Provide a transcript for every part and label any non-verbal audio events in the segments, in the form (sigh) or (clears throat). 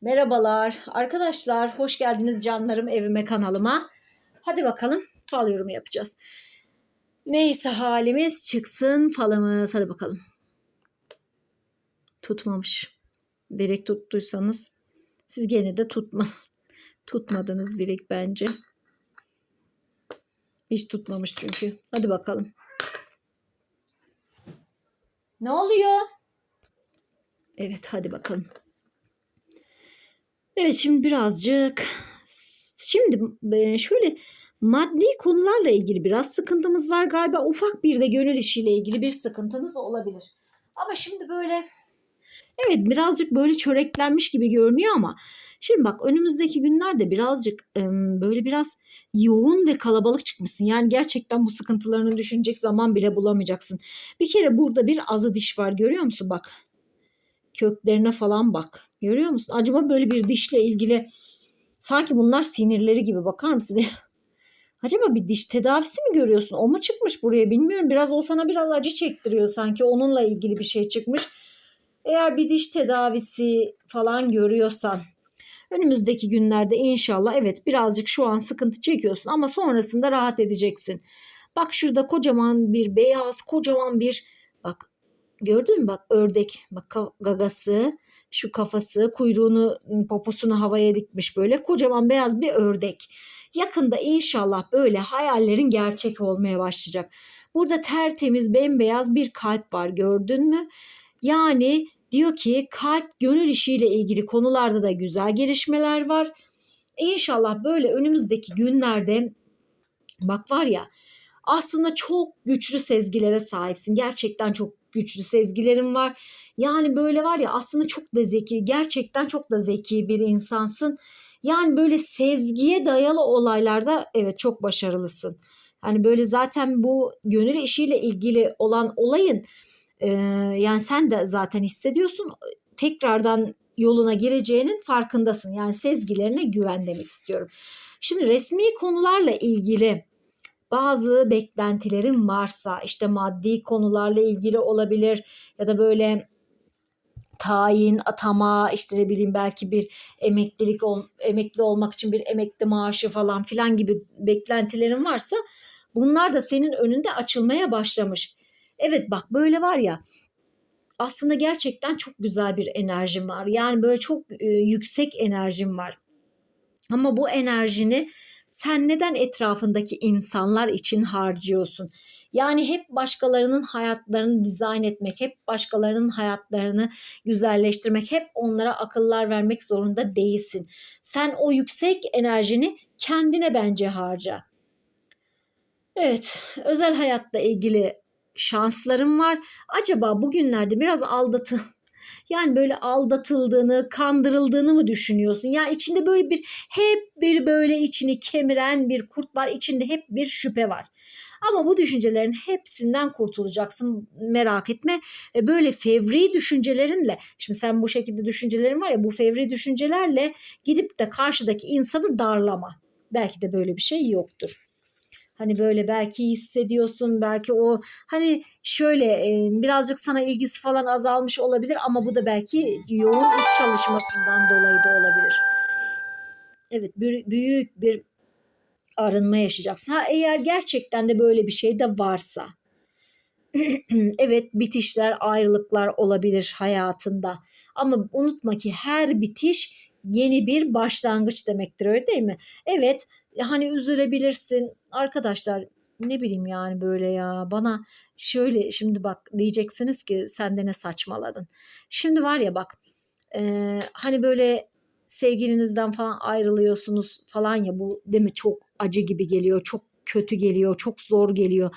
Merhabalar arkadaşlar, hoş geldiniz canlarım evime kanalıma. Hadi bakalım fal yorumu yapacağız. Neyse halimiz çıksın falımız. Hadi bakalım. Tutmamış. Direkt tuttuysanız siz gene de tutma. (laughs) Tutmadınız direkt bence. Hiç tutmamış çünkü. Hadi bakalım. Ne oluyor? Evet hadi bakalım. Evet şimdi birazcık şimdi e, şöyle maddi konularla ilgili biraz sıkıntımız var galiba ufak bir de gönül işiyle ilgili bir sıkıntınız olabilir. Ama şimdi böyle evet birazcık böyle çöreklenmiş gibi görünüyor ama şimdi bak önümüzdeki günlerde birazcık e, böyle biraz yoğun ve kalabalık çıkmışsın. Yani gerçekten bu sıkıntılarını düşünecek zaman bile bulamayacaksın. Bir kere burada bir azı diş var görüyor musun bak köklerine falan bak. Görüyor musun? Acaba böyle bir dişle ilgili sanki bunlar sinirleri gibi bakar mısın? (laughs) Acaba bir diş tedavisi mi görüyorsun? O mu çıkmış buraya bilmiyorum. Biraz o sana biraz acı çektiriyor sanki. Onunla ilgili bir şey çıkmış. Eğer bir diş tedavisi falan görüyorsan önümüzdeki günlerde inşallah evet birazcık şu an sıkıntı çekiyorsun ama sonrasında rahat edeceksin. Bak şurada kocaman bir beyaz kocaman bir bak Gördün mü bak ördek bak gagası şu kafası kuyruğunu poposunu havaya dikmiş böyle kocaman beyaz bir ördek. Yakında inşallah böyle hayallerin gerçek olmaya başlayacak. Burada tertemiz bembeyaz bir kalp var gördün mü? Yani diyor ki kalp gönül işiyle ilgili konularda da güzel gelişmeler var. İnşallah böyle önümüzdeki günlerde bak var ya aslında çok güçlü sezgilere sahipsin. Gerçekten çok güçlü sezgilerin var. Yani böyle var ya aslında çok da zeki, gerçekten çok da zeki bir insansın. Yani böyle sezgiye dayalı olaylarda evet çok başarılısın. Hani böyle zaten bu gönül işiyle ilgili olan olayın e, yani sen de zaten hissediyorsun. Tekrardan yoluna gireceğinin farkındasın. Yani sezgilerine güven demek istiyorum. Şimdi resmi konularla ilgili bazı beklentilerin varsa işte maddi konularla ilgili olabilir ya da böyle tayin, atama, işte ne bileyim belki bir emeklilik ol, emekli olmak için bir emekli maaşı falan filan gibi beklentilerin varsa bunlar da senin önünde açılmaya başlamış. Evet bak böyle var ya aslında gerçekten çok güzel bir enerjim var. Yani böyle çok e, yüksek enerjim var. Ama bu enerjini sen neden etrafındaki insanlar için harcıyorsun? Yani hep başkalarının hayatlarını dizayn etmek, hep başkalarının hayatlarını güzelleştirmek, hep onlara akıllar vermek zorunda değilsin. Sen o yüksek enerjini kendine bence harca. Evet, özel hayatla ilgili şanslarım var. Acaba bugünlerde biraz aldatı yani böyle aldatıldığını, kandırıldığını mı düşünüyorsun? Ya içinde böyle bir hep bir böyle içini kemiren bir kurt var. İçinde hep bir şüphe var. Ama bu düşüncelerin hepsinden kurtulacaksın merak etme. E, böyle fevri düşüncelerinle şimdi sen bu şekilde düşüncelerin var ya bu fevri düşüncelerle gidip de karşıdaki insanı darlama. Belki de böyle bir şey yoktur. Hani böyle belki hissediyorsun belki o hani şöyle e, birazcık sana ilgisi falan azalmış olabilir ama bu da belki yoğun iş çalışmasından dolayı da olabilir. Evet büyük bir arınma yaşayacaksın. Ha eğer gerçekten de böyle bir şey de varsa (clears throat) evet bitişler, ayrılıklar olabilir hayatında. Ama unutma ki her bitiş yeni bir başlangıç demektir öyle değil mi? Evet hani üzülebilirsin. Arkadaşlar ne bileyim yani böyle ya. Bana şöyle şimdi bak diyeceksiniz ki sen de ne saçmaladın. Şimdi var ya bak e, hani böyle sevgilinizden falan ayrılıyorsunuz falan ya bu değil mi? Çok acı gibi geliyor çok kötü geliyor çok zor geliyor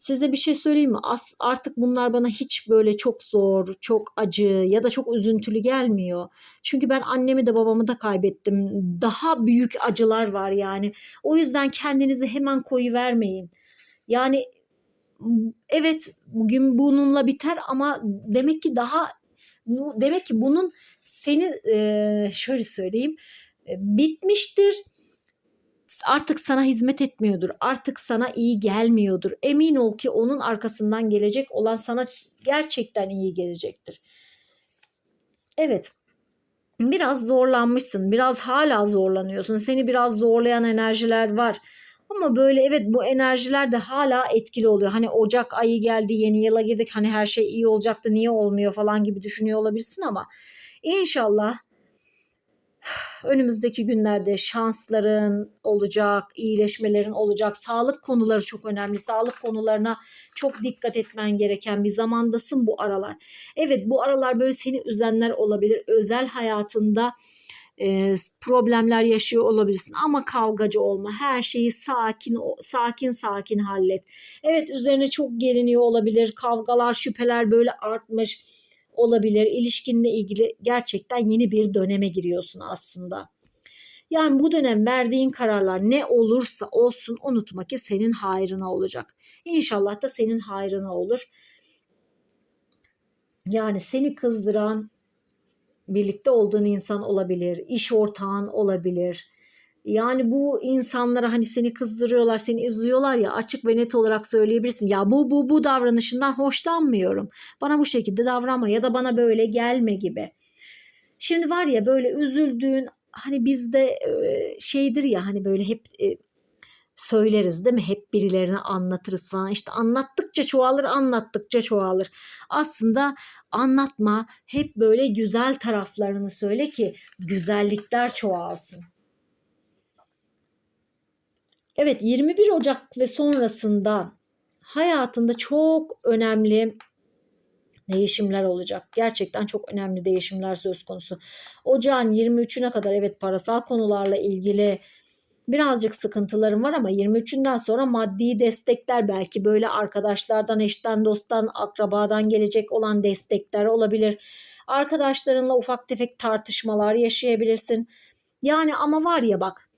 size bir şey söyleyeyim mi? As, artık bunlar bana hiç böyle çok zor, çok acı ya da çok üzüntülü gelmiyor. Çünkü ben annemi de babamı da kaybettim. Daha büyük acılar var yani. O yüzden kendinizi hemen koyu vermeyin. Yani evet bugün bununla biter ama demek ki daha demek ki bunun seni şöyle söyleyeyim bitmiştir artık sana hizmet etmiyordur. Artık sana iyi gelmiyordur. Emin ol ki onun arkasından gelecek olan sana gerçekten iyi gelecektir. Evet. biraz zorlanmışsın. Biraz hala zorlanıyorsun. Seni biraz zorlayan enerjiler var. Ama böyle evet bu enerjiler de hala etkili oluyor. Hani Ocak ayı geldi, yeni yıla girdik. Hani her şey iyi olacaktı, niye olmuyor falan gibi düşünüyor olabilirsin ama inşallah önümüzdeki günlerde şansların olacak, iyileşmelerin olacak. Sağlık konuları çok önemli. Sağlık konularına çok dikkat etmen gereken bir zamandasın bu aralar. Evet bu aralar böyle seni üzenler olabilir. Özel hayatında e, problemler yaşıyor olabilirsin ama kavgacı olma. Her şeyi sakin sakin sakin hallet. Evet üzerine çok geliniyor olabilir. Kavgalar, şüpheler böyle artmış olabilir. İlişkinle ilgili gerçekten yeni bir döneme giriyorsun aslında. Yani bu dönem verdiğin kararlar ne olursa olsun unutma ki senin hayrına olacak. İnşallah da senin hayrına olur. Yani seni kızdıran birlikte olduğun insan olabilir, iş ortağın olabilir. Yani bu insanlara hani seni kızdırıyorlar, seni üzüyorlar ya açık ve net olarak söyleyebilirsin. Ya bu bu bu davranışından hoşlanmıyorum. Bana bu şekilde davranma ya da bana böyle gelme gibi. Şimdi var ya böyle üzüldüğün hani bizde şeydir ya hani böyle hep söyleriz değil mi? Hep birilerine anlatırız falan. İşte anlattıkça çoğalır, anlattıkça çoğalır. Aslında anlatma, hep böyle güzel taraflarını söyle ki güzellikler çoğalsın. Evet 21 Ocak ve sonrasında hayatında çok önemli değişimler olacak. Gerçekten çok önemli değişimler söz konusu. Ocağın 23'üne kadar evet parasal konularla ilgili birazcık sıkıntılarım var ama 23'ünden sonra maddi destekler belki böyle arkadaşlardan, eşten, dosttan, akrabadan gelecek olan destekler olabilir. Arkadaşlarınla ufak tefek tartışmalar yaşayabilirsin. Yani ama var ya bak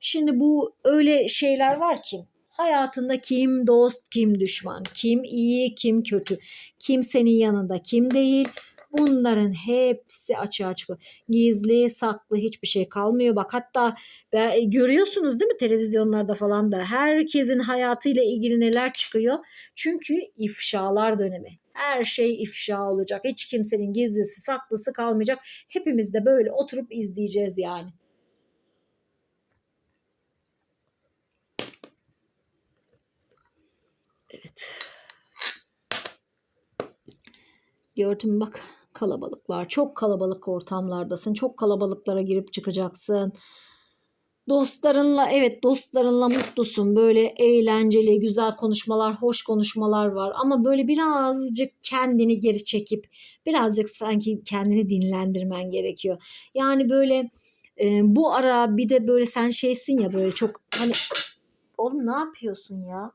Şimdi bu öyle şeyler var ki hayatında kim dost, kim düşman, kim iyi, kim kötü, kim senin yanında, kim değil. Bunların hepsi açığa çıkıyor. Gizli, saklı hiçbir şey kalmıyor. Bak hatta e, görüyorsunuz değil mi televizyonlarda falan da herkesin hayatıyla ilgili neler çıkıyor. Çünkü ifşalar dönemi. Her şey ifşa olacak. Hiç kimsenin gizlisi, saklısı kalmayacak. Hepimiz de böyle oturup izleyeceğiz yani. Evet. Gördüm bak kalabalıklar. Çok kalabalık ortamlardasın. Çok kalabalıklara girip çıkacaksın. Dostlarınla evet dostlarınla mutlusun. Böyle eğlenceli, güzel konuşmalar, hoş konuşmalar var. Ama böyle birazcık kendini geri çekip birazcık sanki kendini dinlendirmen gerekiyor. Yani böyle e, bu ara bir de böyle sen şeysin ya böyle çok hani oğlum ne yapıyorsun ya?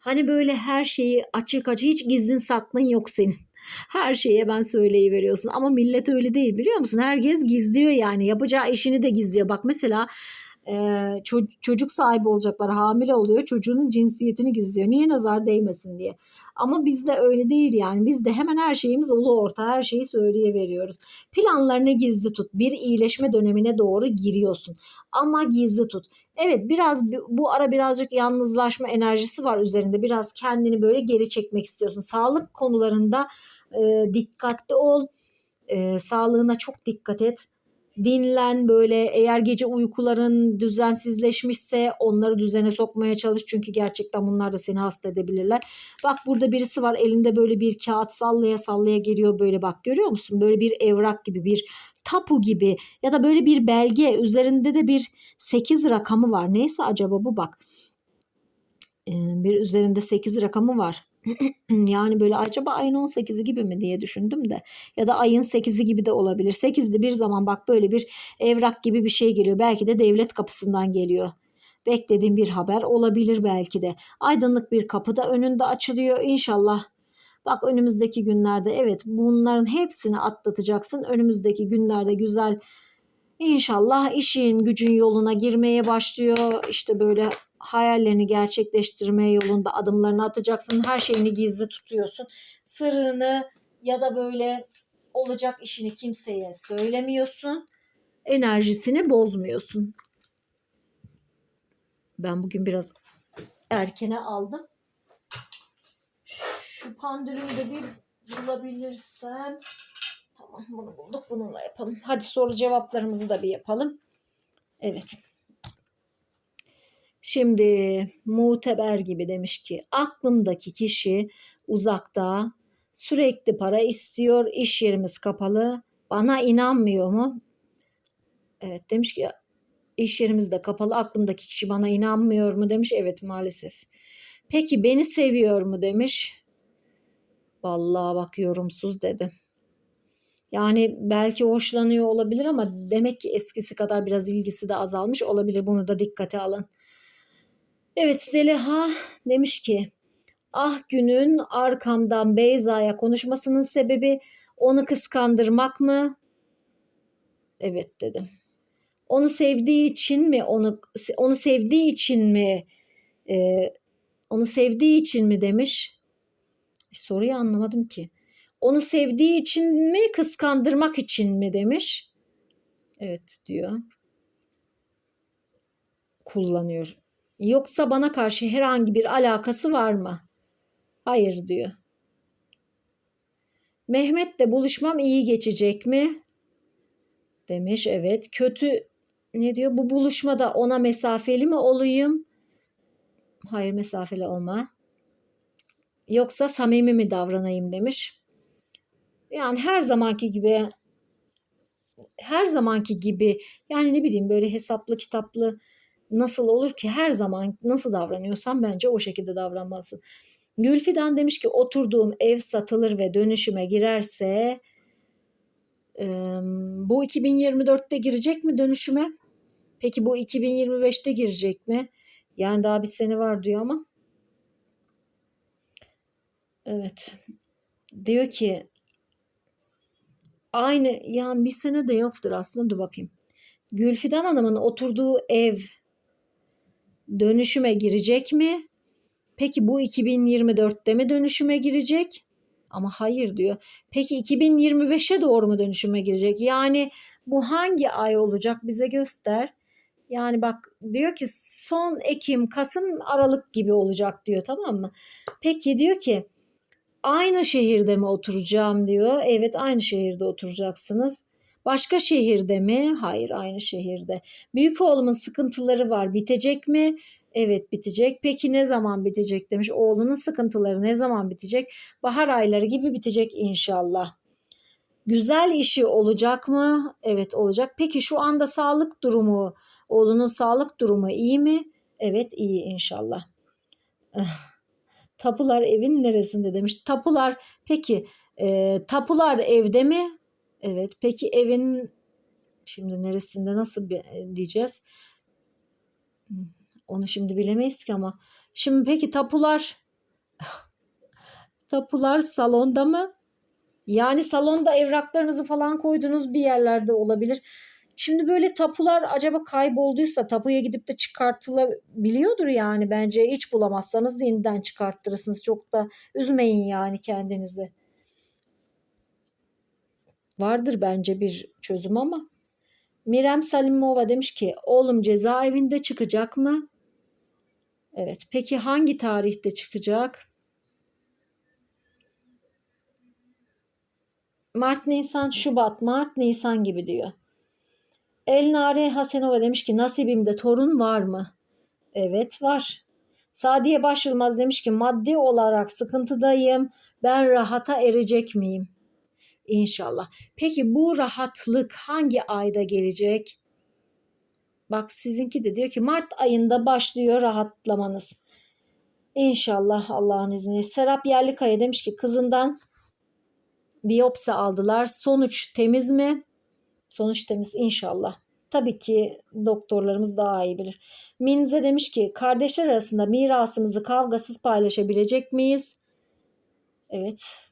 Hani böyle her şeyi açık açık hiç gizlin saklın yok senin. (laughs) Her şeye ben söyleyiveriyorsun ama millet öyle değil biliyor musun? Herkes gizliyor yani yapacağı işini de gizliyor. Bak mesela çocuk sahibi olacaklar hamile oluyor çocuğunun cinsiyetini gizliyor. Niye nazar değmesin diye. Ama bizde öyle değil yani bizde hemen her şeyimiz ulu orta her şeyi söyleyeveriyoruz. Planlarını gizli tut bir iyileşme dönemine doğru giriyorsun ama gizli tut. Evet biraz bu ara birazcık yalnızlaşma enerjisi var üzerinde biraz kendini böyle geri çekmek istiyorsun. Sağlık konularında e, dikkatli ol e, sağlığına çok dikkat et dinlen böyle eğer gece uykuların düzensizleşmişse onları düzene sokmaya çalış çünkü gerçekten bunlar da seni hasta edebilirler. Bak burada birisi var elinde böyle bir kağıt sallaya sallaya geliyor böyle bak görüyor musun? Böyle bir evrak gibi bir tapu gibi ya da böyle bir belge üzerinde de bir 8 rakamı var. Neyse acaba bu bak. Ee, bir üzerinde 8 rakamı var. (clears throat) yani böyle acaba ayın 18'i gibi mi diye düşündüm de ya da ayın 8'i gibi de olabilir. 8'de bir zaman bak böyle bir evrak gibi bir şey geliyor. Belki de devlet kapısından geliyor. Beklediğim bir haber olabilir belki de. Aydınlık bir kapı da önünde açılıyor inşallah. Bak önümüzdeki günlerde evet bunların hepsini atlatacaksın. Önümüzdeki günlerde güzel İnşallah işin gücün yoluna girmeye başlıyor. İşte böyle hayallerini gerçekleştirme yolunda adımlarını atacaksın. Her şeyini gizli tutuyorsun. Sırrını ya da böyle olacak işini kimseye söylemiyorsun. Enerjisini bozmuyorsun. Ben bugün biraz erkene aldım. Şu pandülümü de bir bulabilirsem. Tamam bunu bulduk. Bununla yapalım. Hadi soru cevaplarımızı da bir yapalım. Evet. Şimdi muteber gibi demiş ki aklımdaki kişi uzakta sürekli para istiyor iş yerimiz kapalı bana inanmıyor mu? Evet demiş ki iş yerimiz de kapalı aklımdaki kişi bana inanmıyor mu demiş evet maalesef. Peki beni seviyor mu demiş. Vallahi bak yorumsuz dedi. Yani belki hoşlanıyor olabilir ama demek ki eskisi kadar biraz ilgisi de azalmış olabilir. Bunu da dikkate alın. Evet Zeliha demiş ki ah günün arkamdan Beyza'ya konuşmasının sebebi onu kıskandırmak mı? Evet dedim. Onu sevdiği için mi onu onu sevdiği için mi e, onu sevdiği için mi demiş. Soruyu anlamadım ki. Onu sevdiği için mi kıskandırmak için mi demiş. Evet diyor. Kullanıyor. Yoksa bana karşı herhangi bir alakası var mı? Hayır diyor. Mehmet'le buluşmam iyi geçecek mi? Demiş evet. Kötü ne diyor? Bu buluşmada ona mesafeli mi olayım? Hayır mesafeli olma. Yoksa samimi mi davranayım demiş. Yani her zamanki gibi her zamanki gibi yani ne bileyim böyle hesaplı kitaplı nasıl olur ki her zaman nasıl davranıyorsan bence o şekilde davranmalısın. Gülfidan demiş ki oturduğum ev satılır ve dönüşüme girerse e, bu 2024'te girecek mi dönüşüme? Peki bu 2025'te girecek mi? Yani daha bir sene var diyor ama. Evet. Diyor ki aynı yani bir sene de yoktur aslında dur bakayım. Gülfidan Hanım'ın oturduğu ev dönüşüme girecek mi? Peki bu 2024'te mi dönüşüme girecek? Ama hayır diyor. Peki 2025'e doğru mu dönüşüme girecek? Yani bu hangi ay olacak bize göster. Yani bak diyor ki son Ekim, Kasım, Aralık gibi olacak diyor tamam mı? Peki diyor ki aynı şehirde mi oturacağım diyor. Evet aynı şehirde oturacaksınız. Başka şehirde mi? Hayır aynı şehirde. Büyük oğlumun sıkıntıları var bitecek mi? Evet bitecek. Peki ne zaman bitecek demiş. Oğlunun sıkıntıları ne zaman bitecek? Bahar ayları gibi bitecek inşallah. Güzel işi olacak mı? Evet olacak. Peki şu anda sağlık durumu, oğlunun sağlık durumu iyi mi? Evet iyi inşallah. Tapular evin neresinde demiş. Tapular peki e, tapular evde mi? Evet peki evin şimdi neresinde nasıl diyeceğiz? Onu şimdi bilemeyiz ki ama. Şimdi peki tapular (laughs) tapular salonda mı? Yani salonda evraklarınızı falan koydunuz bir yerlerde olabilir. Şimdi böyle tapular acaba kaybolduysa tapuya gidip de çıkartılabiliyordur yani bence hiç bulamazsanız yeniden çıkarttırırsınız. Çok da üzmeyin yani kendinizi. Vardır bence bir çözüm ama. Mirem Salimova demiş ki oğlum cezaevinde çıkacak mı? Evet. Peki hangi tarihte çıkacak? Mart, Nisan, Şubat, Mart, Nisan gibi diyor. Elnare Hasenova demiş ki nasibimde torun var mı? Evet var. Sadiye Başyılmaz demiş ki maddi olarak sıkıntıdayım. Ben rahata erecek miyim? İnşallah. Peki bu rahatlık hangi ayda gelecek? Bak sizinki de diyor ki Mart ayında başlıyor rahatlamanız. İnşallah Allah'ın izniyle. Serap Yerlikaya demiş ki kızından biyopsi aldılar. Sonuç temiz mi? Sonuç temiz inşallah. Tabii ki doktorlarımız daha iyi bilir. Minze demiş ki kardeşler arasında mirasımızı kavgasız paylaşabilecek miyiz? Evet.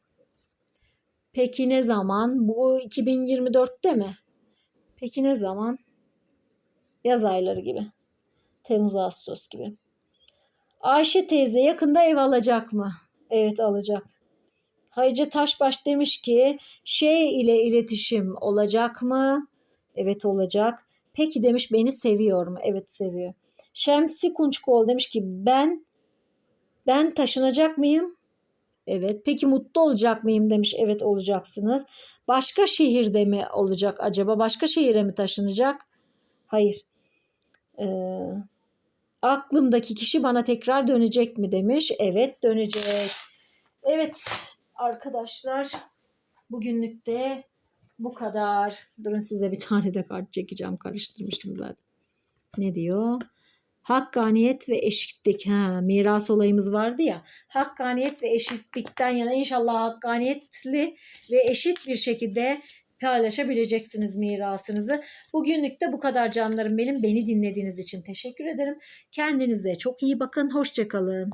Peki ne zaman? Bu 2024'te mi? Peki ne zaman? Yaz ayları gibi. Temmuz Ağustos gibi. Ayşe teyze yakında ev alacak mı? Evet alacak. Hayce Taşbaş demiş ki şey ile iletişim olacak mı? Evet olacak. Peki demiş beni seviyor mu? Evet seviyor. Şemsi Kunçkol demiş ki ben ben taşınacak mıyım? Evet. Peki mutlu olacak mıyım demiş. Evet olacaksınız. Başka şehirde mi olacak acaba? Başka şehire mi taşınacak? Hayır. Ee, aklımdaki kişi bana tekrar dönecek mi demiş. Evet dönecek. Evet arkadaşlar bugünlük de bu kadar. Durun size bir tane de kart çekeceğim. Karıştırmıştım zaten. Ne diyor? Hakkaniyet ve eşitlik. Ha, miras olayımız vardı ya. Hakkaniyet ve eşitlikten yana inşallah hakkaniyetli ve eşit bir şekilde paylaşabileceksiniz mirasınızı. Bugünlük de bu kadar canlarım benim. Beni dinlediğiniz için teşekkür ederim. Kendinize çok iyi bakın. Hoşçakalın.